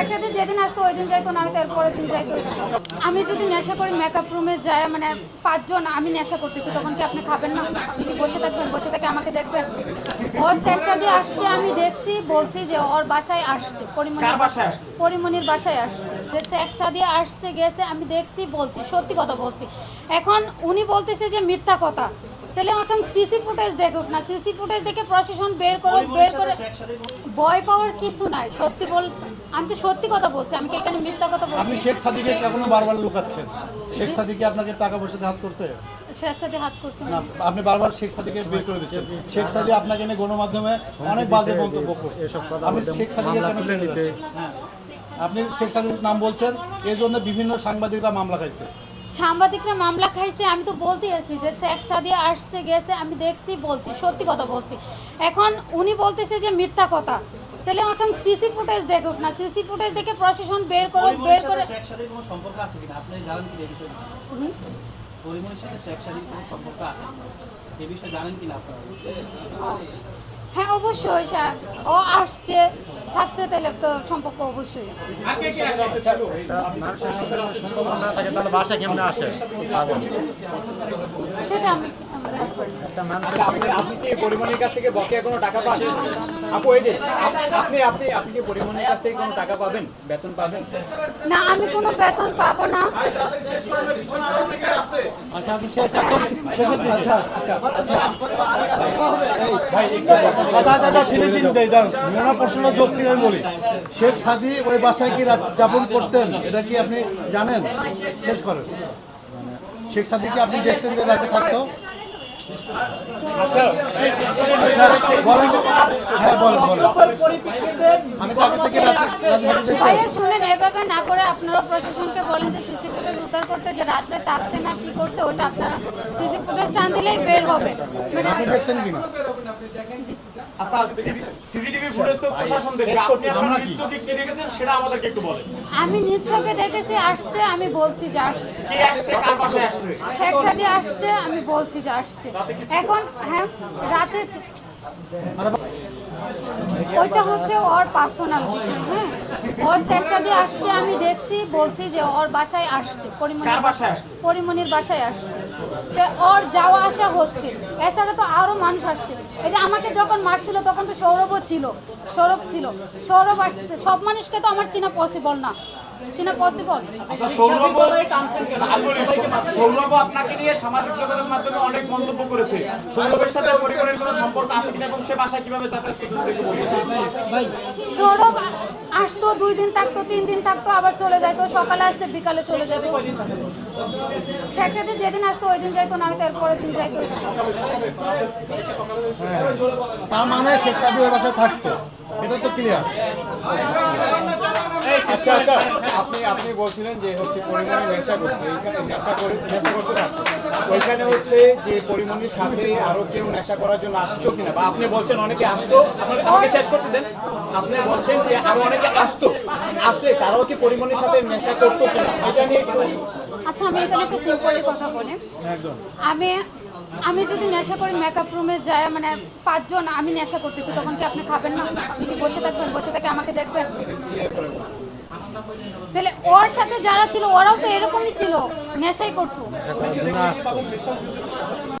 একসাথে যেদিন আসতো ওই দিন যাইতো না হয়তো এর পরের দিন যাইতো। আমি যদি নেশা করি মেকআপ রুমে যায় মানে পাঁচজন আমি নেশা করতেছি তখন কি আপনি খাবেন না? আপনি কি বসে থাকবেন? বসে থেকে আমাকে দেখবেন? ওর আসছে আমি দেখছি বলছি যে ওর বাসায় আসছে পরিমণির কার বাসায় আসছে? পরিমণির বাসায় আসছে। যে সেক্সাদি আসছে গেছে আমি দেখছি বলছি সত্যি কথা বলছি। এখন উনি বলতেছে যে মিথ্যা কথা। তাহলে এখন সিসি ফুটেজ দেখুক না সিসি ফুটেজ দেখে প্রশাসন বের করুক বের করে ভয় পাওয়ার কিছু নাই সত্যি বল আমি তো সত্যি কথা বলছি আমি কি এখানে মিথ্যা কথা বলছি? আপনি শেখ সাদিকে এখনও বারবার লুকাচ্ছেন। শেখ সাদিকে আপনাকে টাকা পয়সাতে হাত করতে শেখ সাদি হাত করছে না। আপনি বারবার শেখ সাদিকে বের করে দিচ্ছেন। শেখ সাদি আপনাকে নিয়ে গণমাধ্যমে অনেক বাজে মন্তব্য করছে। আপনি শেখ সাদিকে কেন ফেলে যাচ্ছেন আপনি শেখ সাদির নাম বলছেন এই জন্য বিভিন্ন সাংবাদিকরা মামলা খাইছে। সাংবাদিকরা মামলা খাইছে আমি তো বলতে আছি যে শেখ সাদি আসছে গেছে আমি দেখছি বলছি সত্যি কথা বলছি। এখন উনি বলতেছে যে মিথ্যা কথা। তাহলে এখন সিসি ফুটেজ দেখুক না সিসি ফুটেজ দেখে প্রশাসন বের করুক বের করে? পরিমণির সাথে শেখ সাদির কোনো সম্পর্ক আছে এই বিষয়ে জানেন কিনা আপনারা? হ্যাঁ অবশ্যই স্যার ও আসছে থাকছে তাহলে তো সম্পর্ক অবশ্যই। সম্পর্ক না থাকে তাহলে বাসা কেমনে আসে সেটা আমি আপনি আপনি কি পরিমণির কাছ থেকে বকেয়া কোনো টাকা পান আপু এই যে আপনি আপনি আপনি কি পরিমণির কাছ থেকে কোনো টাকা পাবেন? বেতন পাবেন? না আমি কোনো বেতন পাবো না। আচ্ছা আচ্ছা শেষ এখন শেষের দিকে। আচ্ছা আচ্ছা আচ্ছা। আচ্ছা ফিনিশিং দেই দাও মোনা প্রশ্ন যৌক্তিক আমি বলি। শেখ সাদি ওই বাসায় কি রাত যাপন করতেন? এটা কি আপনি জানেন? শেষ করেন। শেখ সাদিকে আপনি দেখছেন যে রাতে থাকতো? আচ্ছা। বলেন। হ্যাঁ বলেন বলেন। আমি তাকে থেকে রাতে রাতে দেখছি। শুনেন এভাবে না করে আপনারা প্রশাসনকে বলেন যে সিসি উদ্ধার করতে যে রাত্রে থাকছে না কি করছে ওটা আপনারা সিসি ফুটেজ টান দিলেই বের হবে। মানে আপনি দেখছেন কিনা? আচ্ছা আমি নিচ্ছকে দেখেছি আসছে আমি বলছি যে আসছে। কে আসছে আমি বলছি যে আসছে। এখন হ্যাঁ রাতে ওইটা হচ্ছে ওর পার্সোনাল বিষয় হ্যাঁ? ওর আসছে আমি দেখছি বলছি যে ওর বাসায় আসছে পরিমণির বাসায় আসছে? পরিমণির বাসায় আসছে। তো ওর যাওয়া আসা হচ্ছে। এছাড়া তো আরও মানুষ আসছে। এই যে আমাকে যখন মারছিল তখন তো সৌরভও ছিল সৌরভ ছিল। সৌরভ আসছে। সব মানুষকে তো আমার চেনা পসিবল না। পসিবল আচ্ছা সৌরভ আমি বলি, সৌ- সৌরভ আপনাকে নিয়ে সামাজিক যোগাযোগ মাধ্যমে অনেক মন্তব্য করেছে। সৌরভের সাথে পরিবারের কোনো সম্পর্ক আছে কিনা এবং সে বাসায় কীভাবে যাতায়াত সৌরভ আসতো দুই দিন থাকতো তিন দিন থাকতো আবার চলে যাইতো সকালে আসতে বিকালে চলে যেত শেখ যেদিন আসতো ওই দিন যাইতো না হয়তো এর পরের দিন যাইতো। হ্যাঁ তার মানে শেখ সাদি ওই বাসায় থাকতো। এটা তো ক্লিয়ার আচ্ছা আচ্ছা। আপনি আপনি বলছিলেন যে হচ্ছে পরিমণি নেশা করছে। এইখানে নেশা করে নেশা করতে থাকতো ওইখানে হচ্ছে যে পরিমণির সাথে আরও কেউ নেশা করার জন্য আসতো কিনা? বা আপনি বলছেন অনেকে আসতো আপনাকে আমাকে শেষ করতে দেন। আপনি বলছেন যে আরও অনেকে আসতো। আসলে তারাও কি পরিমণির সাথে নেশা করতো কিনা? এটা নিয়ে একটু আচ্ছা আমি এখানে একটা সিম্পলি কথা বলি। আমি আমি যদি নেশা করি মেকআপ রুমে যায় মানে পাঁচজন আমি নেশা করতেছি তখন কি আপনি খাবেন না? আপনি কি বসে থাকবেন? বসে থেকে আমাকে দেখবেন? তাহলে ওর সাথে যারা ছিল ওরাও তো এরকমই ছিল নেশাই করতো।